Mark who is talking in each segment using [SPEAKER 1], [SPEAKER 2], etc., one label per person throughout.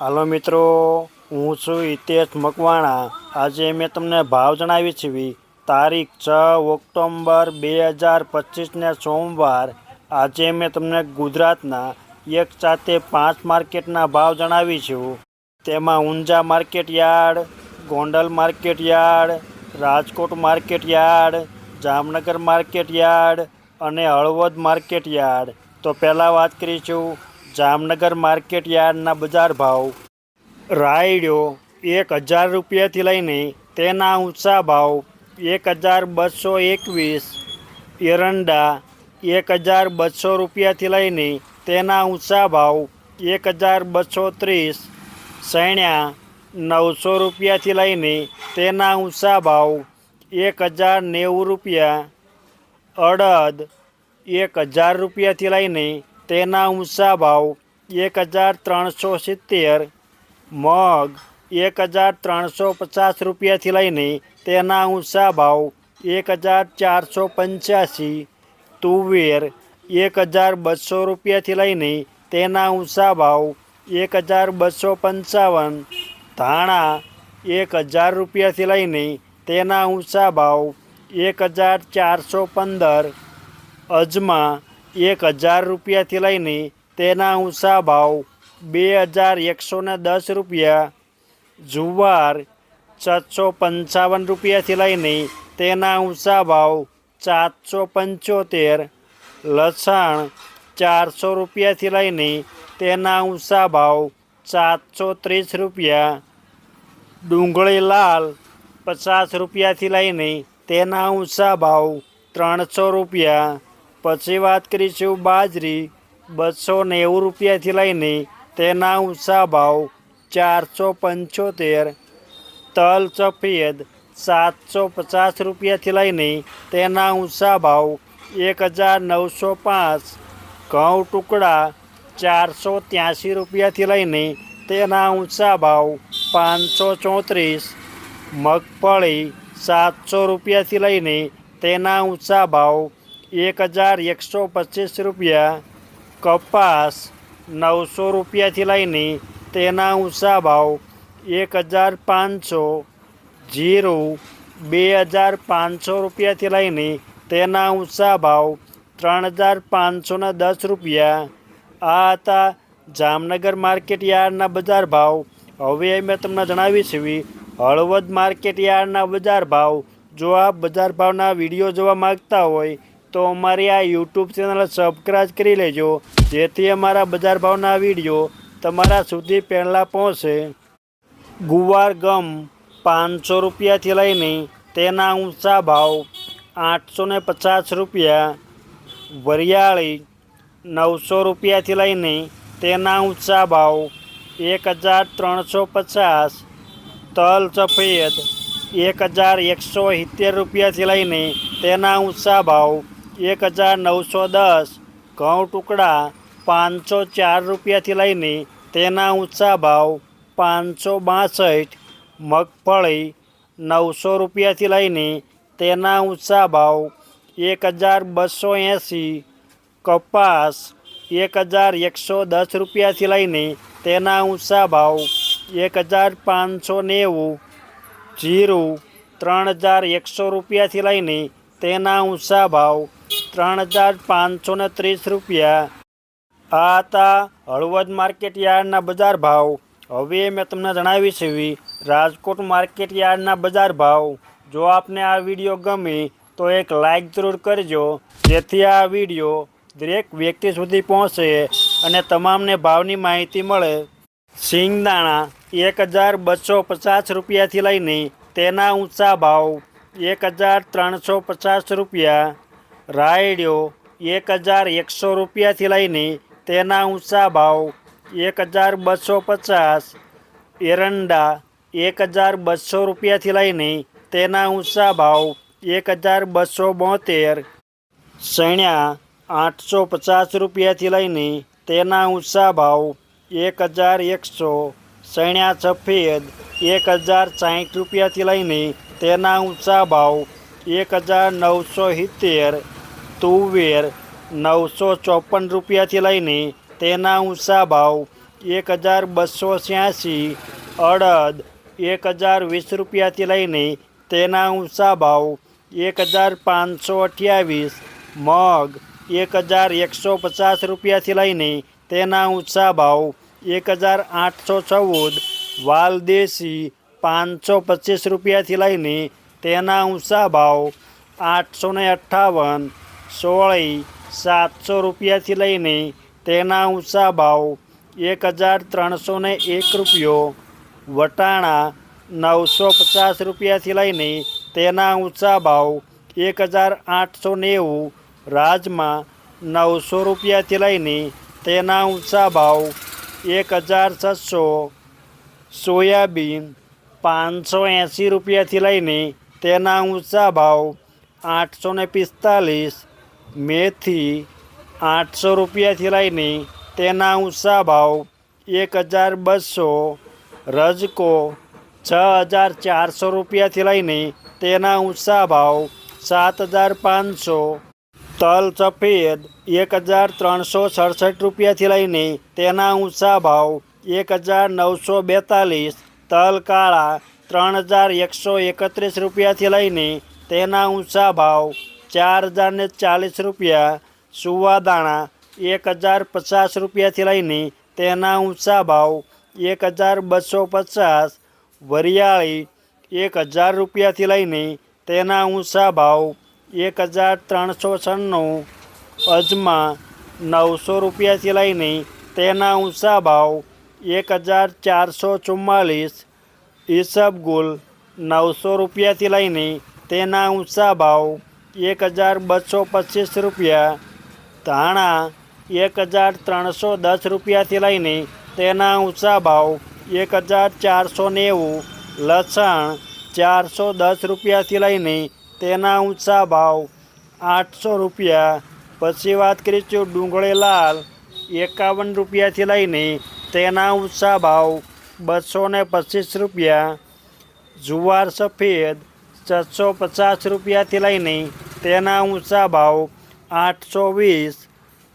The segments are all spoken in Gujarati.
[SPEAKER 1] હાલો મિત્રો, હું છું હિતેશ મકવાણા. આજે મેં તમને ભાવ જણાવી છે તારીખ છ ઓક્ટોબર બે હજાર પચીસને સોમવાર. આજે મેં તમને ગુજરાતના એક સાથે પાંચ માર્કેટના ભાવ જણાવી છું. તેમાં Unjha market yard, Gondal market yard, Rajkot market yard, Jamnagar market yard અને હળવદ માર્કેટ યાર્ડ. તો પહેલાં વાત કરીશું જામનગર માર્કેટ યાર્ડના બજાર ભાવ. રાયડો એક હજાર રૂપિયાથી લઈને તેના ઊંચા ભાવ એક હજાર બસો એકવીસ. એરંડા એક હજાર બસો રૂપિયાથી લઈને તેના ઊંચા ભાવ એક હજાર બસો ત્રીસ. સૈણ્યા નવસો રૂપિયાથી લઈને તેના ઊંચા ભાવ એક હજાર નેવું રૂપિયા. અડદ એક હજાર રૂપિયાથી લઈને તેના ઊંચા ભાવ એક હજાર ત્રણસો સિત્તેર, મગ એક હજાર ત્રણસો પચાસ રૂપિયાથી લઈને તેના ઊંચા ભાવ એક હજાર ચારસો પંચ્યાસી, તુવેર એક હજાર બસો રૂપિયાથી લઈને તેના ઊંચા ભાવ એક હજાર બસો પંચાવન, ધાણા એક હજાર રૂપિયાથી લઈને તેના ઊંચા ભાવ એક હજાર ચારસો પંદર, અજમા એક હજાર રૂપિયાથી લઈને તેના ઊંચા ભાવ બે હજાર એકસો ને દસ રૂપિયા, જુવાર ચારસો પંચાવન રૂપિયાથી લઈને તેના ઊંચા ભાવ સાતસો પંચોતેર, લસણ ચારસો રૂપિયાથી લઈને તેના ઊંચા ભાવ સાતસો ત્રીસ રૂપિયા, ડુંગળી લાલ પચાસ રૂપિયાથી લઈને તેના ઊંચા ભાવ ત્રણસો રૂપિયા પછી વાત કરીશું બાજરી. બસો નેવું રૂપિયાથી લઈને તેના ઊંચા ભાવ ચારસો પંચોતેર, તલ સફેદ સાતસો પચાસ રૂપિયાથી લઈને તેના ઊંચા ભાવ એક હજાર નવસો પાંચ, ઘઉં ટુકડા ચારસો ત્યાંસી રૂપિયાથી લઈને તેના ઊંચા ભાવ પાંચસો ચોત્રીસ, મગફળી સાતસો રૂપિયાથી લઈને તેના ઊંચા ભાવ એક હજાર એકસો પચીસ રૂપિયા, કપાસ નવસો રૂપિયાથી લઈને તેના ઊંચા ભાવ એક હજાર પાંચસો, જીરું બે હજાર પાંચસો રૂપિયાથી લઈને તેના ઊંચા ભાવ ત્રણ હજાર પાંચસોના દસ રૂપિયા. આ હતા જામનગર માર્કેટ યાર્ડના બજાર ભાવ. હવે મેં તમને જણાવી છે, હળવદ માર્કેટ યાર્ડના બજાર ભાવ. જો આપ બજાર ભાવના વીડિયો જોવા માગતા હોય તો અમારી આ યુટ્યુબ ચેનલ સબસ્ક્રાઈબ કરી લેજો, જેથી અમારા બજાર ભાવના વીડિયો તમારા સુધી પહેલાં પહોંચે. ગુવાર ગમ પાંચસો રૂપિયાથી લઈને તેના ઊંચા ભાવ આઠસો ને પચાસ રૂપિયા, વરિયાળી નવસો રૂપિયાથી લઈને તેના ઊંચા ભાવ એક હજાર ત્રણસો પચાસ, તલ સફેદ એક હજાર એકસો સિત્તેર રૂપિયાથી લઈને તેના ઊંચા ભાવ એક હજાર નવસો દસ ઘઉં ટુકડા પાંચસો ચાર રૂપિયાથી લઈને તેના ઊંચા ભાવ પાંચસો બાસઠ, મગફળી નવસો રૂપિયાથી લઈને તેના ઊંચા ભાવ એક હજાર બસો એંસી, કપાસ એક હજાર એકસો દસ રૂપિયાથી લઈને તેના ઊંચા ભાવ એક હજાર પાંચસો નેવું, જીરું ત્રણ હજાર એકસો રૂપિયાથી લઈને તેના ઊંચા ભાવ ત્રણ હજાર પાંચસો ને ત્રીસ રૂપિયા. આ હતા હળવદ માર્કેટ યાર્ડના બજાર ભાવ. હવે મેં તમને જણાવી છે રાજકોટ માર્કેટ યાર્ડના બજાર ભાવ. જો આપને આ વીડિયો ગમે તો એક લાઈક જરૂર કરજો, જેથી આ વીડિયો દરેક વ્યક્તિ સુધી પહોંચે અને તમામને ભાવની માહિતી મળે. સિંગદાણા એક હજાર બસો પચાસ રૂપિયાથી લઈને તેના ઊંચા ભાવ એક હજાર ત્રણસો પચાસ રૂપિયા. રાયડો એક હજાર એકસો રૂપિયાથી લઈને તેના ઊંચા ભાવ એક હજાર બસો પચાસ, એરંડા એક હજાર બસો રૂપિયાથી લઈને તેના ઊંચા ભાવ એક હજાર બસો બોતેર, સૈણ્યા આઠસો પચાસ રૂપિયાથી લઈને તેના ઊંચા ભાવ એક હજાર એકસો, સૈણ્યા સફેદ એક હજાર સાહીઠ રૂપિયાથી લઈને તેના ઊંચા ભાવ એક હજાર નવસો સિત્તેર તુવેર નવસો ચોપન રૂપિયાથી લઈને તેના ઊંચા ભાવ એક હજાર બસો છ્યાસી, અડદ એક હજાર વીસ રૂપિયાથી લઈને તેના ઊંચા ભાવ એક હજાર પાંચસો અઠ્યાવીસ, મગ એક હજાર એકસો પચાસ રૂપિયાથી લઈને તેના ઊંચા ભાવ એક હજાર આઠસો ચૌદ, વાલદેશી પાંચસો પચીસ રૂપિયાથી લઈને તેના ઊંચા ભાવ આઠસો ને અઠ્ઠાવન સોળી સાતસો રૂપિયાથી લઈને તેના ઊંચા ભાવ એક હજાર ત્રણસો એક રૂપિયો, વટાણા નવસો પચાસ રૂપિયાથી લઈને તેના ઊંચા ભાવ એક હજાર આઠસો નેવું, રાજમા નવસો રૂપિયાથી લઈને તેના ઊંચા ભાવ એક હજાર છસો, સોયાબીન પાંચસો એંસી રૂપિયાથી લઈને તેના ઊંચા ભાવ આઠસો ને પિસ્તાલીસ મેથી આઠસો રૂપિયાથી લઈને તેના ઊંચા ભાવ એક હજાર બસો, રજકો છ હજાર ચારસો રૂપિયાથી લઈને તેના ઊંચા ભાવ સાત હજાર પાંચસો, તલ સફેદ એક હજાર ત્રણસો સડસઠ રૂપિયાથી લઈને તેના ઊંચા ભાવ એક હજાર નવસો બેતાલીસ, તલ કાળા ત્રણ હજાર એકસો એકત્રીસ રૂપિયાથી લઈને તેના ઊંચા ભાવ ચાર હજારને ચાલીસ રૂપિયા, સુવાદાણા એક હજાર પચાસ રૂપિયાથી લઈને તેના ઊંચા ભાવ એક હજાર બસો પચાસ, વરિયાળી એક હજાર રૂપિયાથી લઈને તેના ઊંચા ભાવ એક હજાર ત્રણસો છન્નું, અજમા નવસો રૂપિયાથી લઈને તેના ઊંચા ભાવ એક હજાર ચારસો ચુમ્માલીસ, ઈસબગુલ નવસો રૂપિયાથી લઈને તેના ઊંચા ભાવ એક હજાર બસો પચીસ રૂપિયા. ધાણા એક હજાર ત્રણસો દસ રૂપિયાથી લઈને તેના ઊંચા ભાવ એક હજાર ચારસો નેવું. લસણ ચારસો દસ રૂપિયાથી લઈને તેના ઊંચા ભાવ આઠસો રૂપિયા. પછી વાત કરીશું ડુંગળી લાલ એકાવન રૂપિયાથી લઈને તેના ઊંચા ભાવ બસો ને પચીસ રૂપિયા. જુવાર સફેદ છસો પચાસ રૂપિયાથી લઈને તેના ઊંચા ભાવ આઠસો વીસ,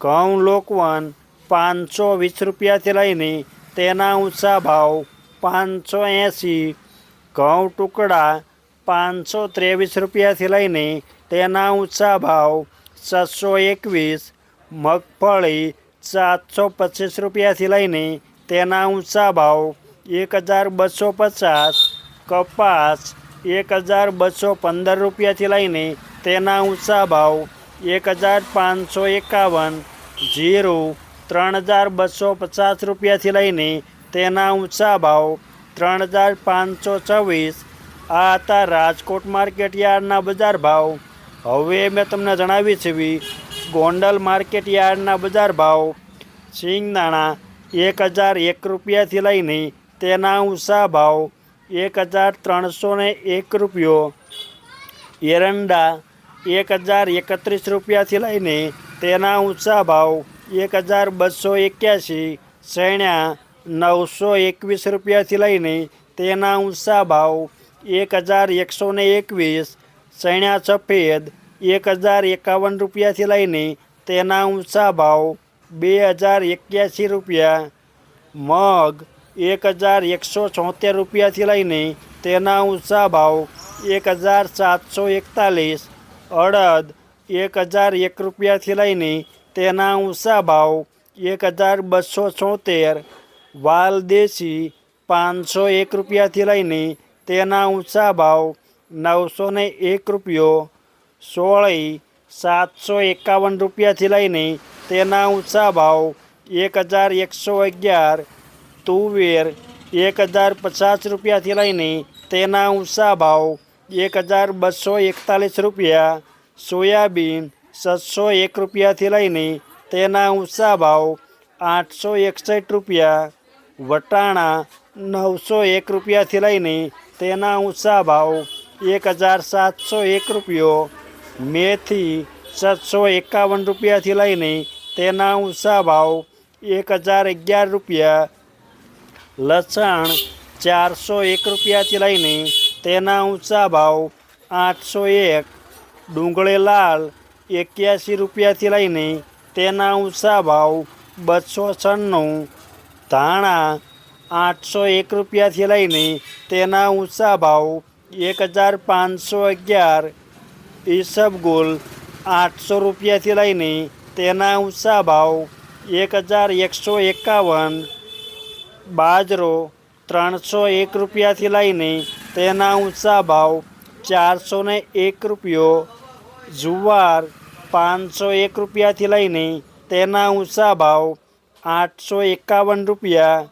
[SPEAKER 1] ઘઉં લોકવન પાંચસો વીસ રૂપિયાથી લઈને તેના ઊંચા ભાવ પાંચસો એંસી, ઘઉં ટુકડા પાંચસો ત્રેવીસ રૂપિયાથી લઈને તેના ઊંચા ભાવ છસો એકવીસ, મગફળી સાતસો પચીસ રૂપિયાથી લઈને તેના ઊંચા ભાવ એક હજાર બસો પચાસ, કપાસ એક હજાર બસો પંદર રૂપિયાથી લઈને તેના ઊંચા ભાવ એક હજાર પાંચસો એકાવન, જીરું ત્રણ હજાર બસો પચાસ રૂપિયાથી લઈને તેના ઊંચા ભાવ ત્રણ હજાર પાંચસો છવ્વીસ. આ હતા રાજકોટ માર્કેટ યાર્ડના બજાર ભાવ. હવે મેં તમને જણાવી છે ગોંડલ માર્કેટ યાર્ડના બજાર ભાવ. સિંગદાણા એક હજાર એક રૂપિયાથી લઈને તેના ઊંચા ભાવ એક હજાર ત્રણસો એક રૂપિયો. એરંડા એક હજાર એકત્રીસ રૂપિયાથી લઈને તેના ઊંચા ભાવ એક હજાર બસો એક્યાસી શેણ્યા નવસો એકવીસ રૂપિયાથી લઈને તેના ઊંચા ભાવ એક હજાર એકસો એકવીસ શેણ્યા સફેદ એક હજાર એકાવન રૂપિયાથી લઈને તેના ઊંચા ભાવ બે હજાર એક્યાસી રૂપિયા, મગ એક હજાર એકસો છોતેર રૂપિયાથી લઈને તેના ઊંચા ભાવ એક હજાર સાતસો એકતાલીસ અડદ એક હજાર એક રૂપિયાથી લઈને તેના ઊંચા ભાવ એક હજાર બસો છોતેર, વાલ દેશી પાંચસો એક રૂપિયાથી લઈને તેના ઊંચા ભાવ નવસો ને એક રૂપિયો, સોળી સાતસો એકાવન રૂપિયાથી લઈને તેના ઊંચા ભાવ એક હજાર એકસો અગિયાર, તુવેર એક હજાર પચાસ રૂપિયાથી લઈને તેના ઊંચા ભાવ એક હજાર બસો એકતાલીસ રૂપિયા સોયાબીન સાતસો એક રૂપિયાથી લઈને તેના ઊંચા ભાવ આઠસો એકસઠ રૂપિયા, વટાણા નવસો એક રૂપિયાથી લઈને તેના ઊંચા ભાવ એક હજાર સાતસો એક રૂપિયો, મેથી સાતસો એકાવન રૂપિયાથી લઈને તેના ઊંચા ભાવ એક હજાર અગિયાર રૂપિયા, લસણ ચારસો એક રૂપિયાથી લઈને તેના ઊંચા ભાવ આઠસો એક, ડુંગળી લાલ એક્યાસી રૂપિયાથી લઈને તેના ઊંચા ભાવ બસો છન્નું, ધાણા આઠસો એક રૂપિયાથી લઈને તેના ઊંચા ભાવ એક હજાર પાંચસો અગિયાર ઈસબગુલ આઠસો રૂપિયાથી લઈને તેના ઊંચા ભાવ એક હજાર એકસો એકાવન, બાજરો ત્રણસો એક રૂપિયાથી લઈને તેના ઊંચા ભાવ ચારસો ને એક રૂપિયો, જુવાર પાંચસો એક રૂપિયાથી લઈને તેના ઊંચા ભાવ આઠસો એકાવન રૂપિયા,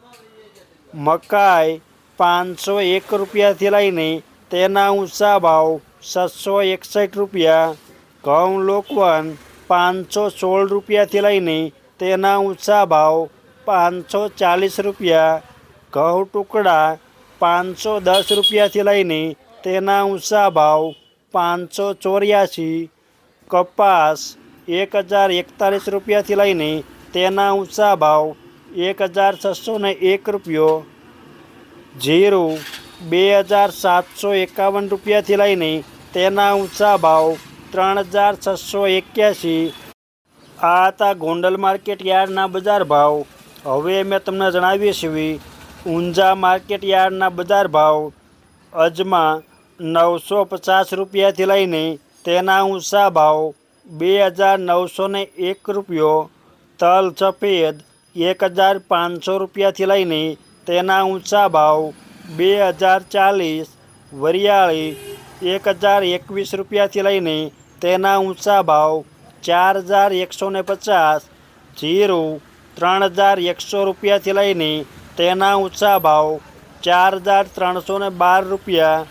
[SPEAKER 1] મકાઈ પાંચસો એક રૂપિયાથી લઈને તેના ઊંચા ભાવ છસો એકસઠ રૂપિયા, ઘઉં લોકવન પાંચસો સોળ રૂપિયાથી લઈને તેના ઊંચા ભાવ પાંચસો ચાલીસ રૂપિયા, ઘઉં ટુકડા પાંચસો દસ રૂપિયાથી લઈને તેના ઊંચા ભાવ પાંચસો ચોર્યાસી, કપાસ એક હજાર એકતાલીસ રૂપિયાથી લઈને તેના ઊંચા ભાવ એક હજાર છસો ને એક રૂપિયો, જીરું બે હજાર સાતસો એકાવન રૂપિયાથી લઈને તેના ઊંચા ભાવ ત્રણ હજાર છસો એક્યાસી. આ હતા ગોંડલ માર્કેટ યાર્ડના બજાર ભાવ. હવે મેં તમને જણાવીએ છીએ ઊંઝા માર્કેટ યાર્ડના બજાર ભાવ અજમા નવસો પચાસ રૂપિયાથી લઈને તેના ઊંચા ભાવ બે હજાર નવસો ને એક રૂપિયો, તલ સફેદ એક હજાર પાંચસો રૂપિયાથી લઈને તેના ઊંચા ભાવ બે હજાર ચાલીસ, વરિયાળી એક હજાર એકવીસ રૂપિયાથી લઈને તેના ઊંચા ભાવ ચાર હજાર એકસો ને પચાસ, જીરું ત્રણ હજાર એકસો રૂપિયાથી લઈને તેના ઊંચા ભાવ ચાર હજાર ત્રણસો ને બાર રૂપિયા.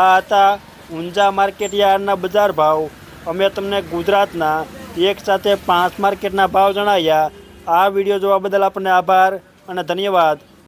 [SPEAKER 1] આ હતા ઊંઝા માર્કેટ યાર્ડના બજાર ભાવ. અમે તમને ગુજરાતના એક સાથે પાંચ માર્કેટના ભાવ જણાવ્યા. આ વીડિયો જોવા બદલ આપણને આભાર અને ધન્યવાદ.